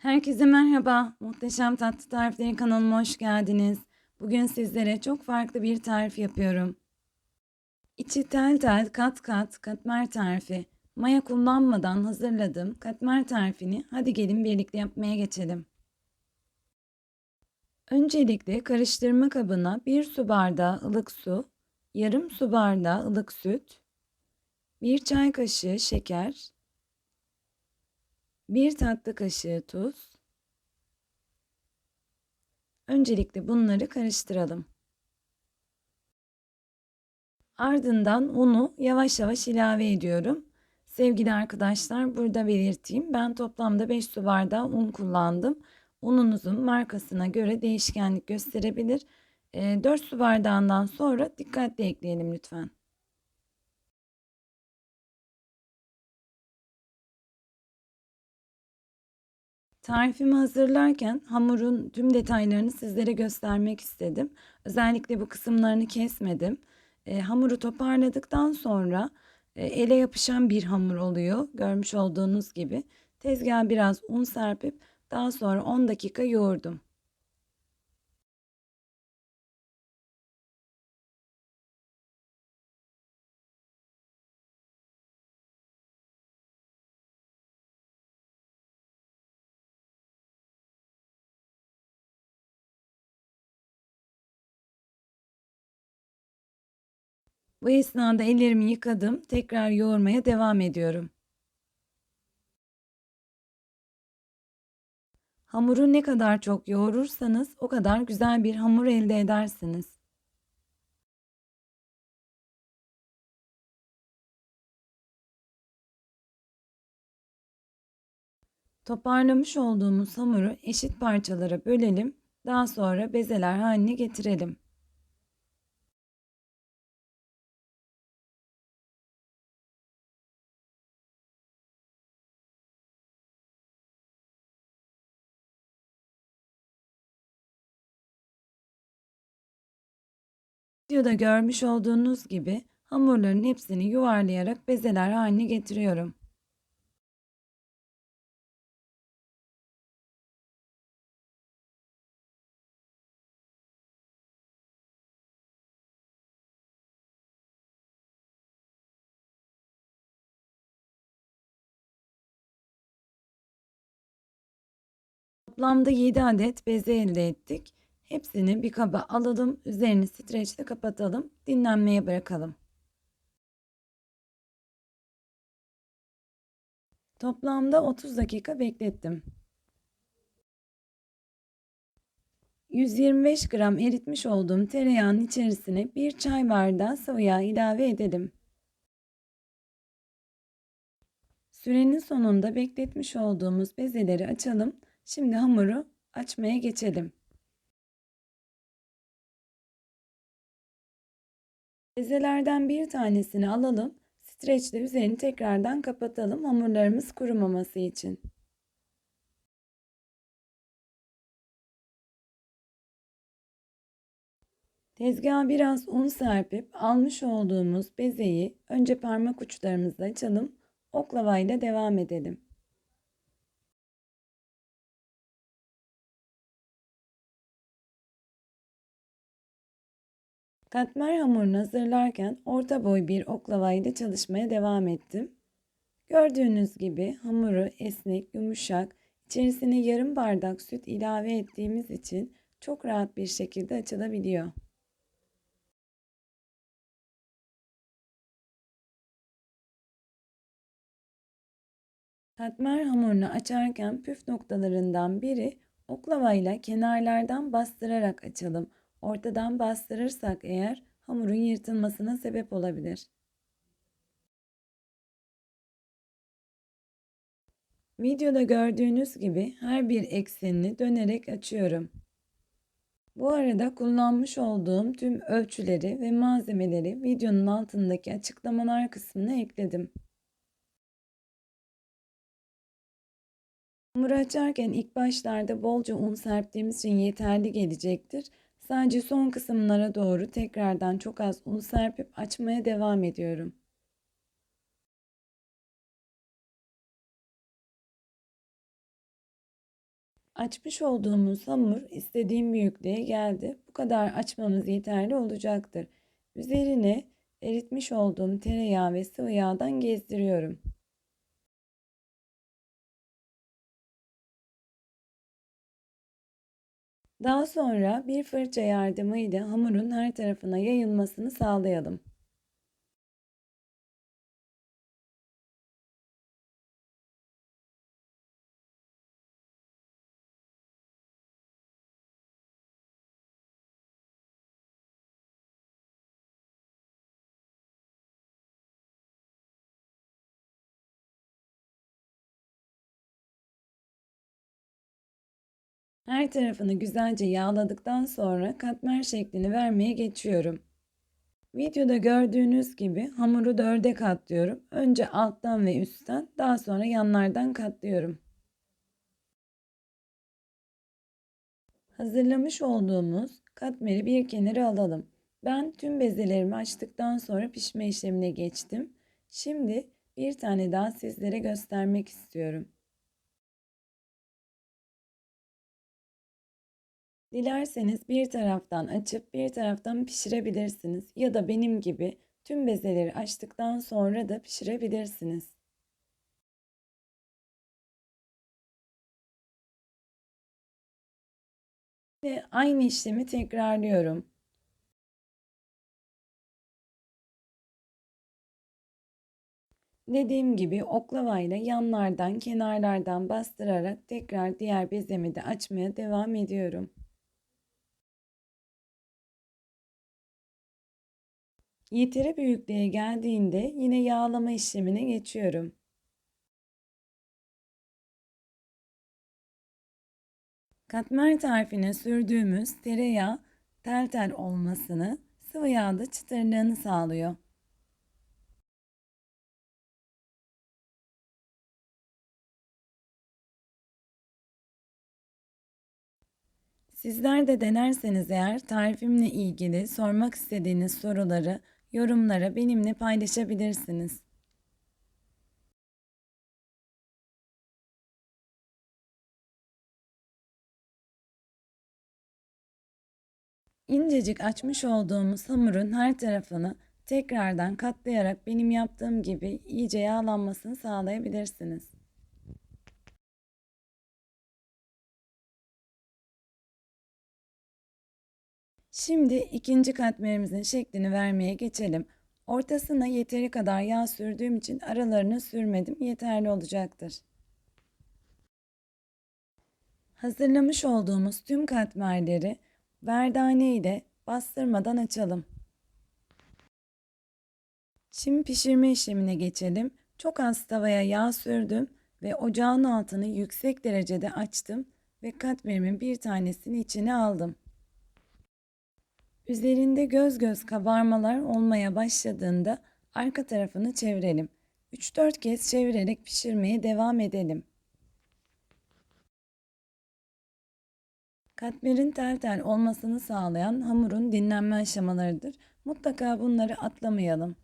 Herkese merhaba. Muhteşem Tatlı Tarifleri kanalıma hoş geldiniz. Bugün sizlere çok farklı bir tarif yapıyorum. İçi tel tel kat kat katmer tarifi. Maya kullanmadan hazırladığım katmer tarifini hadi gelin birlikte yapmaya geçelim. Öncelikle karıştırma kabına 1 su bardağı ılık su, yarım su bardağı ılık süt, 1 çay kaşığı şeker, 1 tatlı kaşığı tuz. Öncelikle bunları karıştıralım. Ardından unu yavaş yavaş ilave ediyorum. Sevgili arkadaşlar burada belirteyim. Ben toplamda 5 su bardağı un kullandım. Ununuzun markasına göre değişkenlik gösterebilir. 4 su bardağından sonra dikkatli ekleyelim lütfen. Tarifimi hazırlarken hamurun tüm detaylarını sizlere göstermek istedim. Özellikle bu kısımlarını kesmedim. E, hamuru toparladıktan sonra e, ele yapışan bir hamur oluyor. Görmüş olduğunuz gibi. Tezgaha biraz un serpip daha sonra 10 dakika yoğurdum. Bu esnada ellerimi yıkadım. Tekrar yoğurmaya devam ediyorum. Hamuru ne kadar çok yoğurursanız o kadar güzel bir hamur elde edersiniz. Toparlamış olduğumuz hamuru eşit parçalara bölelim. Daha sonra bezeler haline getirelim. Videoda görmüş olduğunuz gibi hamurların hepsini yuvarlayarak bezeler haline getiriyorum. Toplamda 7 adet beze elde ettik. Hepsini bir kaba alalım. Üzerini streçle kapatalım. Dinlenmeye bırakalım. Toplamda 30 dakika beklettim. 125 gram eritmiş olduğum tereyağının içerisine bir çay bardağı sıvı yağ ilave edelim. Sürenin sonunda bekletmiş olduğumuz bezeleri açalım. Şimdi hamuru açmaya geçelim. Bezelerden bir tanesini alalım. Streçle üzerini tekrardan kapatalım hamurlarımız kurumaması için. Tezgaha biraz un serpip almış olduğumuz bezeyi önce parmak uçlarımızla açalım. Oklavayla devam edelim. Katmer hamurunu hazırlarken orta boy bir oklava ile çalışmaya devam ettim. Gördüğünüz gibi hamuru esnek, yumuşak, içerisine yarım bardak süt ilave ettiğimiz için çok rahat bir şekilde açılabiliyor. Katmer hamurunu açarken püf noktalarından biri oklavayla kenarlardan bastırarak açalım. Ortadan bastırırsak eğer hamurun yırtılmasına sebep olabilir. Videoda gördüğünüz gibi her bir eksenini dönerek açıyorum. Bu arada kullanmış olduğum tüm ölçüleri ve malzemeleri videonun altındaki açıklamalar kısmına ekledim. Hamuru açarken ilk başlarda bolca un serptiğimiz için yeterli gelecektir. Sadece son kısımlara doğru tekrardan çok az un serpip açmaya devam ediyorum. Açmış olduğumuz hamur istediğim büyüklüğe geldi. Bu kadar açmamız yeterli olacaktır. Üzerine eritmiş olduğum tereyağı ve sıvı yağdan gezdiriyorum. Daha sonra bir fırça yardımıyla hamurun her tarafına yayılmasını sağlayalım. Her tarafını güzelce yağladıktan sonra katmer şeklini vermeye geçiyorum. Videoda gördüğünüz gibi hamuru dörde katlıyorum. Önce alttan ve üstten, daha sonra yanlardan katlıyorum. Hazırlamış olduğumuz katmeri bir kenara alalım. Ben tüm bezelerimi açtıktan sonra pişme işlemine geçtim. Şimdi bir tane daha sizlere göstermek istiyorum. Dilerseniz bir taraftan açıp bir taraftan pişirebilirsiniz ya da benim gibi tüm bezeleri açtıktan sonra da pişirebilirsiniz. Ve aynı işlemi tekrarlıyorum. Dediğim gibi oklavayla yanlardan, kenarlardan bastırarak tekrar diğer bezemi de açmaya devam ediyorum. Yeteri büyüklüğe geldiğinde yine yağlama işlemine geçiyorum. Katmer tarifine sürdüğümüz tereyağı tel tel olmasını, sıvı yağda çıtırlığını sağlıyor. Sizler de denerseniz eğer tarifimle ilgili sormak istediğiniz soruları yorumlara benimle paylaşabilirsiniz. İncecik açmış olduğumuz hamurun her tarafını tekrardan katlayarak benim yaptığım gibi iyice yağlanmasını sağlayabilirsiniz. Şimdi ikinci katmerimizin şeklini vermeye geçelim. Ortasına yeteri kadar yağ sürdüğüm için aralarını sürmedim. Yeterli olacaktır. Hazırlamış olduğumuz tüm katmerleri verdane ile bastırmadan açalım. Şimdi pişirme işlemine geçelim. Çok az tavaya yağ sürdüm ve ocağın altını yüksek derecede açtım ve katmerimin bir tanesini içine aldım. Üzerinde göz göz kabarmalar olmaya başladığında arka tarafını çevirelim. 3-4 kez çevirerek pişirmeye devam edelim. Katmerin tel tel olmasını sağlayan hamurun dinlenme aşamalarıdır. Mutlaka bunları atlamayalım.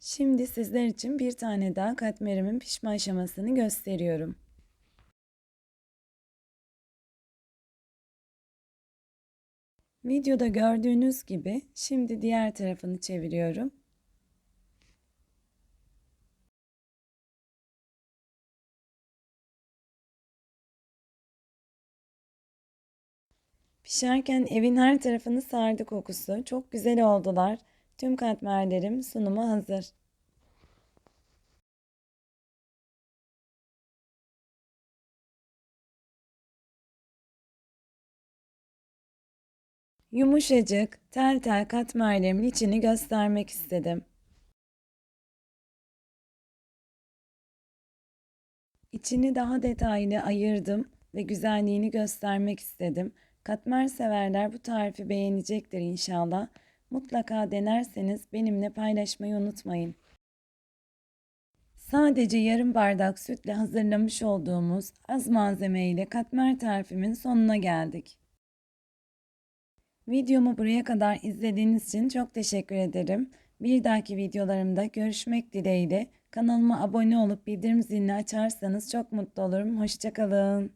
Şimdi sizler için bir tane daha katmerimin pişme aşamasını gösteriyorum. Videoda gördüğünüz gibi şimdi diğer tarafını çeviriyorum. Pişerken evin her tarafını sardı kokusu. Çok güzel oldular. Tüm katmerlerim sunuma hazır. Yumuşacık, tel tel katmerlerimin içini göstermek istedim. İçini daha detaylı ayırdım ve güzelliğini göstermek istedim. Katmer severler bu tarifi beğenecektir inşallah. Mutlaka denerseniz benimle paylaşmayı unutmayın. Sadece yarım bardak sütle hazırlamış olduğumuz az malzeme ile katmer tarifimin sonuna geldik. Videomu buraya kadar izlediğiniz için çok teşekkür ederim. Bir dahaki videolarımda görüşmek dileğiyle Kanalıma abone olup bildirim zilini açarsanız çok mutlu olurum. Hoşça kalın.